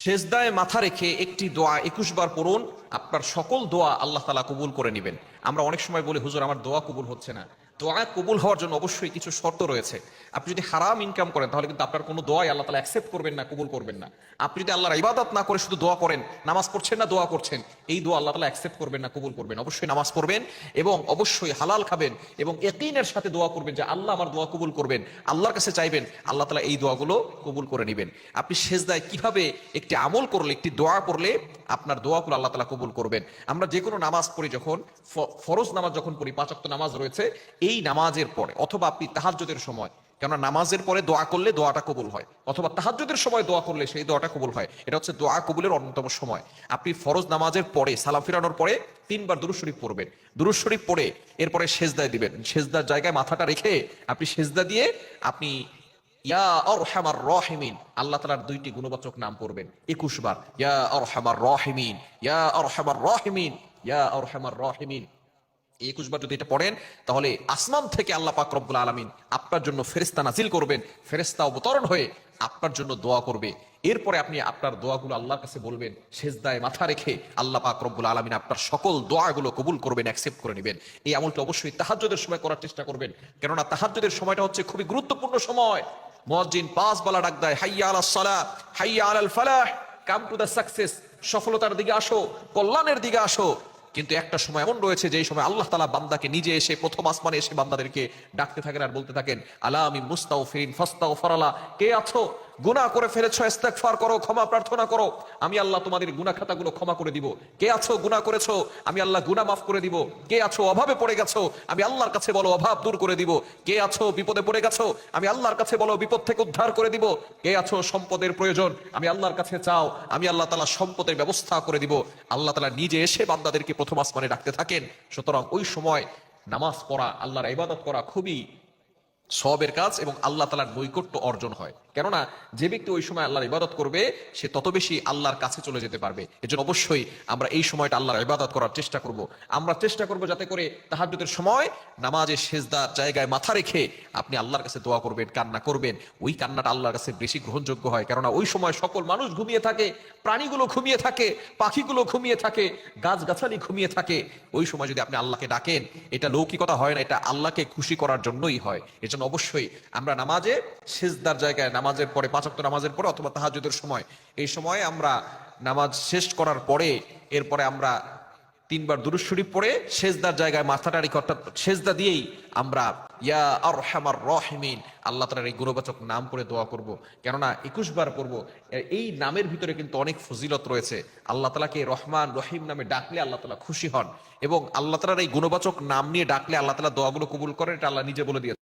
শেষদায় মাথা রেখে একটি দোয়া একুশ বার পড়ুন। আপনার সকল দোয়া আল্লাহ তালা কবুল করে নেবেন। আমরা অনেক সময় বলি, হুজুর, আমার দোয়া কবুল হচ্ছে না। দোয়া কবুল হওয়ার জন্য অবশ্যই কিছু শর্ত রয়েছে। আপনি যদি হারাম ইনকাম করেন, তাহলে কিন্তু আপনার কোনো দোয়াই আল্লাহ তালা অ্যাকসেপ্ট করবেন না, কবুল করবেন না। আপনি যদি আল্লাহর ইবাদত না করে শুধু দোয়া করেন, নামাজ পড়ছেন না, দোয়া করছেন, এই দোয়া আল্লাহ তালা অ্যাকসেপ্ট করবেন না, কবুল করবেন অবশ্যই নামাজ পড়বেন এবং অবশ্যই হালাল খাবেন এবং একিনের সাথে দোয়া করবেন যে আল্লাহ আমার দোয়া কবুল করবেন, আল্লাহর কাছে চাইবেন, আল্লাহ তালা এই দোয়াগুলো কবুল করে নেবেন। আপনি শেষদায় কীভাবে একটি আমল করলে, একটি দোয়া করলে আপনার দোয়াগুলো আল্লাহ তালা কবুল করবেন। আমরা যে কোনো নামাজ পড়ি যখন ফরজ নামাজ যখন পড়ি পাঁচাত্ত নামাজ রয়েছে এই নামাজের পরে, অথবা আপনি তাহাজ্জুদের সময়, কেননা নামাজের পরে দোয়া করলে দোয়াটা কবুল হয়, অথবা তাহাজ্জুদের সময় দোয়া করলে সেই দোয়াটা কবুল হয়, এটা হচ্ছে দোয়া কবুলের অন্যতম সময়। আপনি ফরজ নামাজের পরে, সালাম ফিরানোর পরে তিনবার দুরুজ শরীফ পড়বেন। দুরুজ শরীফ পড়ে, এরপরে সেজদায় দিবেন। সেজদার জায়গায় মাথাটা রেখে আপনি সেজদা দিয়ে আপনি ইয়া রহিমিন, আল্লাহ তাআলার দুইটি গুণবাচক নাম পড়বেন। 21 বার, ইয়া আরহামার রহিমিন, ইয়া আরহামার রহিমিন, ইয়া আরহামার রহিমিন। এই একুশ বার যদি এটা পড়েন, তাহলে আসমান থেকে আল্লাহ পাক রব্বুল আলমিন আপনার জন্য ফেরেস্তা নাজিল করবেন। ফেরেস্তা অবতরণ হয়ে আপনার জন্য দোয়া করবে। এরপরে আপনি আপনার দোয়াগুলো আল্লাহর কাছে বলবেন শেষদায় মাথা রেখে আল্লাহ পাক রব্বুল আলমিন আপনার সকল দোয়াগুলো কবুল করবেন অ্যাকসেপ্ট করে নেবেন। এই আমলটা অবশ্যই তাহাজ্জুদের সময় করার চেষ্টা করবেন। কেননা তাহাজ্জুদের সময়টা হচ্ছে খুবই গুরুত্বপূর্ণ সময়। মুয়াজ্জিন পাঁচ বলা ডাক দেয়, হাইয়া আলাস সালাহ, হাইয়া আলাল ফালাহ, কাম টু দ্য সাকসেস, সফলতার দিকে আসো, কল্যাণের দিকে আসো। কিন্তু একটা সময় এমন রয়েছে যে সময় আল্লাহ তালা বান্দাকে নিজে এসে প্রথম আসমানে এসে বান্দাদেরকে ডাকতে থাকেন আর বলতে থাকেন আলা আমি মুস্তাও ফিরিন ফাস্তাও ফরালা কে আছো? গুনাহ করে ফেলেছো, ইস্তেগফার করো, ক্ষমা প্রার্থনা করো। আমি আল্লাহ তোমাদের গুনাহ খাতাগুলো ক্ষমা করে দিব। কে আছো, গুনাহ করেছ? আমি আল্লাহ গুনাহ মাফ করে দিব। কে আছো, অভাবে পড়ে গেছো? আমি আল্লাহর কাছে বলো, অভাব দূর করে দিব। কে আছো, বিপদে পড়ে গেছো? আমি আল্লাহর কাছে বলো, বিপদ থেকে উদ্ধার করে দিব। কে আছো, সম্পদের প্রয়োজন? আমি আল্লাহর কাছে চাও, আমি আল্লাহ তালা সম্পদের ব্যবস্থা করে দিব। আল্লাহ তালা নিজে এসে বান্দাদেরকে প্রথম আসমানে ডাকতে থাকেন। সুতরাং ওই সময় নামাজ পড়া, আল্লাহর ইবাদত করা খুবই সবের কাজ এবং আল্লাহ তালার নৈকট্য অর্জন হয়। কেননা যে ব্যক্তি ওই সময় আল্লাহর ইবাদত করবে, সে তত বেশি আল্লাহর কাছে চলে যেতে পারবে। এজন্য অবশ্যই আমরা এই সময়টা আল্লাহর ইবাদত করার চেষ্টা করব। আমরা চেষ্টা করব যাতে করে তাহাজ্জুদের সময় নামাজের সেজদার জায়গায় মাথা রেখে আপনি আল্লাহর কাছে দোয়া করবেন, কান্না করবেন। ওই কান্নাটা আল্লাহর কাছে বেশি গ্রহণযোগ্য হয়। কেননা ওই সময় সকল মানুষ ঘুমিয়ে থাকে, প্রাণীগুলো ঘুমিয়ে থাকে, পাখিগুলো ঘুমিয়ে থাকে, গাছগাছালি ঘুমিয়ে থাকে। ওই সময় যদি আপনি আল্লাহকে ডাকেন, এটা লৌকিকতা হয় না, এটা আল্লাহকে খুশি করার জন্যই হয়। এজন্য অবশ্যই আমরা নামাজে সেজদার জায়গায় নামাজের পরে পাঁচাত্তর নামাজের পরে অথবা তাহাজুদের সময়। এই সময় আমরা নামাজ শেষ করার পরে, এরপরে আমরা তিনবার দুরুদ শরীফ পড়ে সেজদার জায়গায় মাথাটা রেখে অর্থাৎ সেজদা দিয়েই আমরা ইয়া আর রহমার রহিমিন, আল্লাহ তালার এই গুণবাচক নাম করে দোয়া করব। কেননা একুশ বার পড়ব। এই নামের ভিতরে কিন্তু অনেক ফজিলত রয়েছে। আল্লাহ তালাকে রহমান, রহিম নামে ডাকলে আল্লাহ তালা খুশি হন এবং আল্লাহ তালার এই গুণবাচক নাম নিয়ে ডাকলে আল্লাহ তালা দোয়াগুলো কবুল করেন, এটা আল্লাহ নিজে বলে দিয়েছে